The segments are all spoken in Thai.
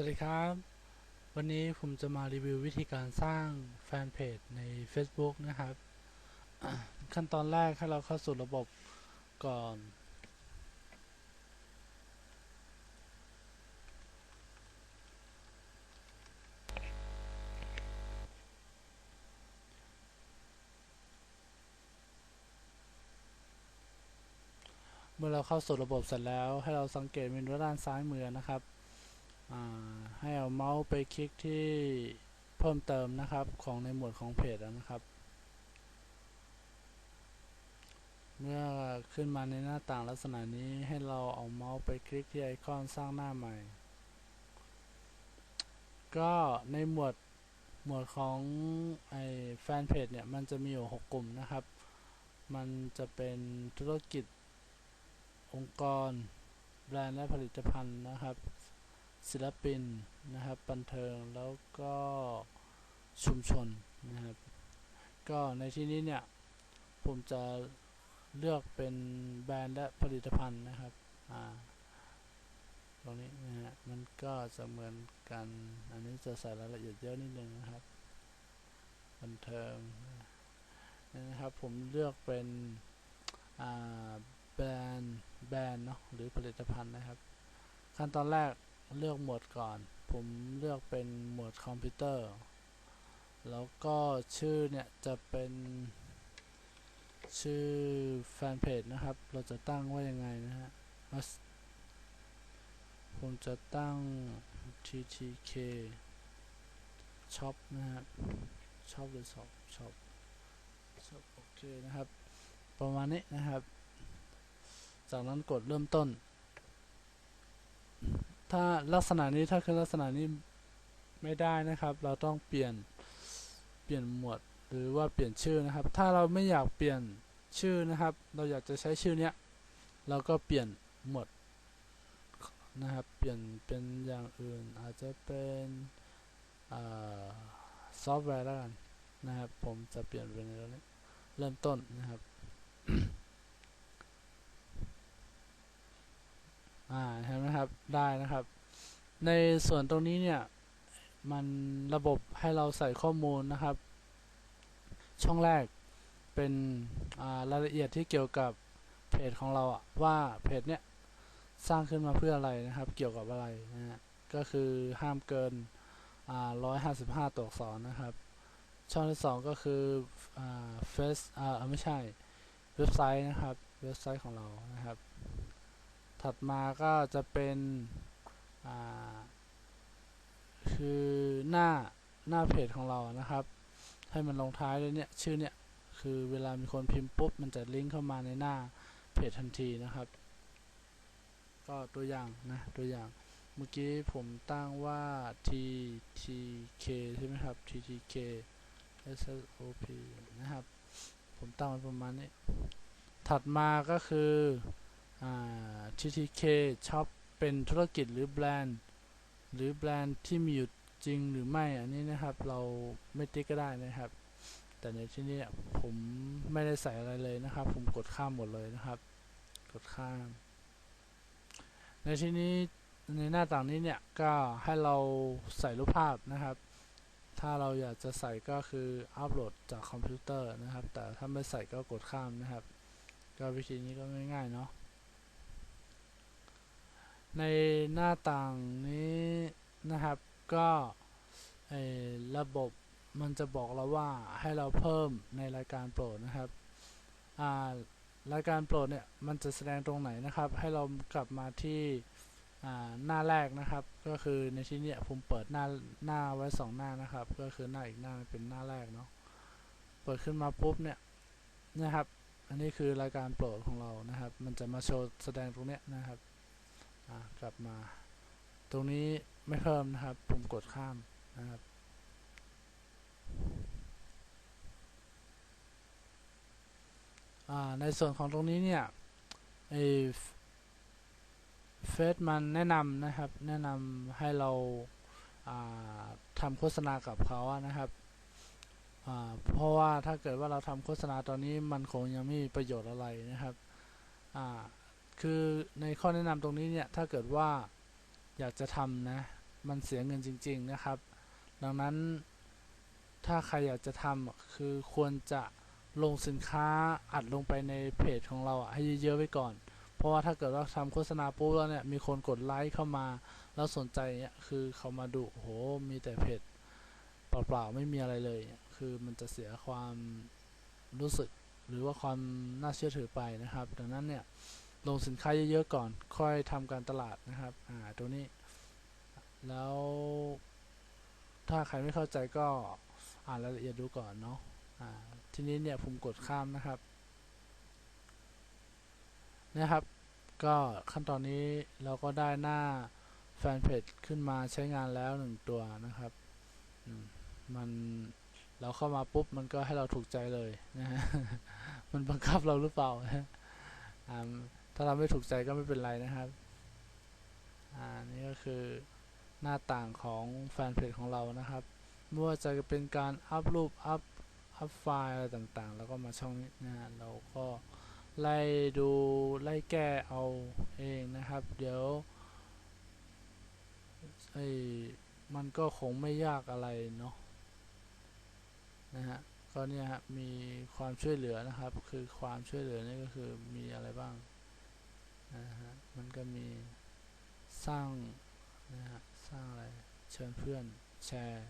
สวัสดีครับ วันนี้ผมจะมารีวิววิธีการสร้างแฟนเพจใน Facebook นะครับ ขั้นตอนแรกให้เราเข้าสู่ระบบก่อน เมื่อเราเข้าสู่ระบบเสร็จแล้ว ให้เราสังเกตเมนูด้านซ้ายมือนะครับ ให้เอาเมาส์ไปคลิกที่เพิ่มเติมนะครับของในหมวดของเพจนะครับ เมื่อขึ้นมาในหน้าต่างลักษณะนี้ให้เราเอาเมาส์ไปคลิกที่ไอคอนสร้างหน้าใหม่ ก็ในหมวดหมวดของไอแฟนเพจเนี่ยมันจะมีอยู่ 6 กลุ่มนะครับ มันจะเป็นธุรกิจองค์กร แบรนด์และผลิตภัณฑ์นะครับ ศิลปินนะครับบันเทิงแล้วก็ชุมชนนะครับ ก็ในที่นี้เนี่ย ผมจะเลือกเป็นแบรนด์และผลิตภัณฑ์นะครับอ่าตรงนี้นะฮะมันก็จะเหมือนกัน อันนี้จะใส่รายละเอียดเยอะนิดนึงนะครับ บันเทิงนะครับผมเลือกเป็นอ่าแบรนด์แบรนด์เนาะหรือผลิตภัณฑ์นะครับ ขั้นตอนแรก เลือกหมวดก่อน ผมเลือกเป็นหมวดคอมพิวเตอร์ แล้วก็ชื่อเนี่ยจะเป็นชื่อแฟนเพจนะครับ เราจะตั้งว่ายังไงนะฮะผมจะตั้ง ttk shop นะครับ shop หรือ shop shop shop โอเคนะครับ ประมาณนี้นะครับ จากนั้นกดเริ่มต้น ถ้าลักษณะนี้ถ้าคือลักษณะนี้ไม่ได้นะครับ เราต้องเปลี่ยนเปลี่ยนหมวดหรือว่าเปลี่ยนชื่อนะครับ ถ้าเราไม่อยากเปลี่ยนชื่อนะครับ เราอยากจะใช้ชื่อเนี้ยเราก็เปลี่ยนหมวดนะครับ เปลี่ยนเป็นอย่างอื่น อาจจะเป็นซอฟต์แวร์แล้วกันนะครับ ผมจะเปลี่ยนเป็นเริ่มต้นนะครับอ่าเห็นไหมครับได้นะครับ ในส่วนตรงนี้เนี่ยมันระบบให้เราใส่ข้อมูลนะครับ ช่องแรกเป็นรายละเอียดที่เกี่ยวกับเพจของเราอะว่าเพจเนี้ยสร้างขึ้นมาเพื่ออะไรนะครับ เกี่ยวกับอะไรนะฮะก็คือห้ามเกินร้อยห้าสิบห้าตัวอักษรนะครับ ช่องที่สองก็คือเฟซอ่าไม่ใช่เว็บไซต์นะครับ เว็บไซต์ของเรานะครับ ถัดมาก็จะเป็นคือหน้าหน้าเพจของเรานะครับ ให้มันลงท้ายด้วยเนี่ยชื่อเนี่ยคือเวลามีคนพิมพ์ปุ๊บมันจะลิงก์เข้ามาในหน้าเพจทันทีนะครับ ก็ตัวอย่างนะตัวอย่างเมื่อกี้ผมตั้งว่า ttk ใช่ไหมครับ ttk sop นะครับ ผมตั้งไว้ประมาณนี้ ถัดมาก็คือ TTK Shop เป็นธุรกิจหรือแบรนด์ หรือแบรนด์ที่มีอยู่จริงหรือไม่อันนี้นะครับเราไม่ติ๊กก็ได้นะครับ แต่ในที่นี้ผมไม่ได้ใส่อะไรเลยนะครับ ผมกดข้ามหมดเลยนะครับ กดข้าม ในที่นี้ในหน้าต่างนี้เนี่ยก็ให้เราใส่รูปภาพนะครับ ถ้าเราอยากจะใส่ก็คืออัปโหลดจากคอมพิวเตอร์นะครับ แต่ถ้าไม่ใส่ก็กดข้ามนะครับ ก็วิธีนี้ก็ง่ายๆเนาะ ในหน้าต่างนี้นะครับก็ระบบมันจะบอกเราว่าให้เราเพิ่มในรายการโปรดนะครับรายการโปรดเนี่ยมันจะแสดงตรงไหนนะครับ ให้เรากลับมาที่หน้าแรกนะครับ ก็คือในที่นี้ผมเปิดหน้าหน้าไว้สองหน้านะครับ ก็คือหน้าอีกหน้าเป็นหน้าแรกเนาะเปิดขึ้นมาปุ๊บเนี่ยนะครับ อันนี้คือรายการโปรดของเรานะครับ มันจะมาโชว์แสดงตรงเนี้ยนะครับ กลับมา ตรงนี้ไม่เพิ่มนะครับผมกดข้ามนะครับในส่วนของตรงนี้เนี่ยไอเฟซมันแนะนำนะครับ แนะนำให้เราาทำโฆษณากับเขานะครับเพราะว่าถ้าเกิดว่าเราทำโฆษณาตอนนี้มันคงยังไม่มีประโยชน์อะไรนะครับอ่า คือในข้อแนะนำตรงนี้เนี่ย ถ้าเกิดว่าอยากจะทำนะ มันเสียเงินจริง ๆนะครับ ดังนั้นถ้าใครอยากจะทำคือควรจะลงสินค้าอัดลงไปในเพจของเราอะให้เยอะๆไว้ก่อน เพราะว่าถ้าเกิดว่าทำโฆษณาปุ๊บแล้วเนี่ย มีคนกดไลค์เข้ามา แล้วสนใจเนี่ยคือเขามาดูโหมีแต่เพจเปล่าๆไม่มีอะไรเลยเยคือมันจะเสียความรู้สึกหรือว่าความน่าเชื่อถือไปนะครับ ดังนั้นเนี่ย ลงสินค้าเยอะๆก่อน ค่อยทำการตลาดนะครับ อ่า ตัวนี้ แล้ว ถ้าใครไม่เข้าใจก็อ่านรายละเอียดดูก่อนเนาะ อ่า ทีนี้เนี่ยผมกดข้ามนะครับ นะครับ ก็ขั้นตอนนี้เราก็ได้หน้าแฟนเพจขึ้นมาใช้งานแล้วหนึ่งตัวนะครับ มันเราเข้ามาปุ๊บมันก็ให้เราถูกใจเลยนะฮะ มันบังคับเราหรือเปล่าอ่า ถ้าเราไม่ถูกใจก็ไม่เป็นไรนะครับอ่านี่ก็คือหน้าต่างของแฟนเพจของเรานะครับไม่ว่าจะเป็นการอัพรูปอัพอัพไฟล์อะไรต่างๆ แล้วก็มาช่องนี้นะเราก็ไล่ดูไล่แก้เอาเองนะครับ เดี๋ยวไอ้มันก็คงไม่ยากอะไรเนาะนะฮะก็เนี่ยฮะมีความช่วยเหลือนะครับ คือความช่วยเหลือนี่ก็คือมีอะไรบ้าง นะฮะมันก็มีสร้างนะฮะสร้างอะไรเชิญเพื่อนแชร์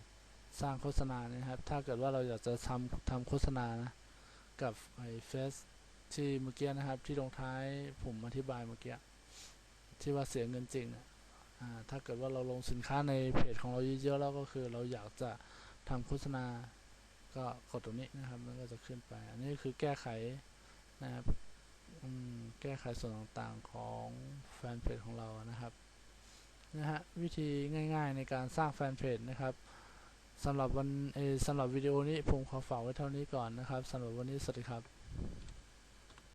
สร้างโฆษณานะครับ ถ้าเกิดว่าเราอยากจะทำทำโฆษณานะกับไอ้เฟซที่เมื่อกี้นะครับ ที่ลงท้ายผมอธิบายเมื่อกี้ที่ว่าเสียเงินจริงอะอ่าถ้าเกิดว่าเราลงสินค้าในเพจของเราเยอะๆแล้วก็คือเราอยากจะทำโฆษณาก็กดตรงนี้นะครับ มันก็จะขึ้นไป อันนี้คือแก้ไขนะครับ แก้ไขส่วนต่างๆของแฟนเพจของเรานะครับนะฮะวิธีง่ายๆในการสร้างแฟนเพจนะครับสำหรับวันเอสำหรับวิดีโอนี้ผมขอฝากไว้เท่านี้ก่อนนะครับสำหรับวันนี้สวัสดีครับ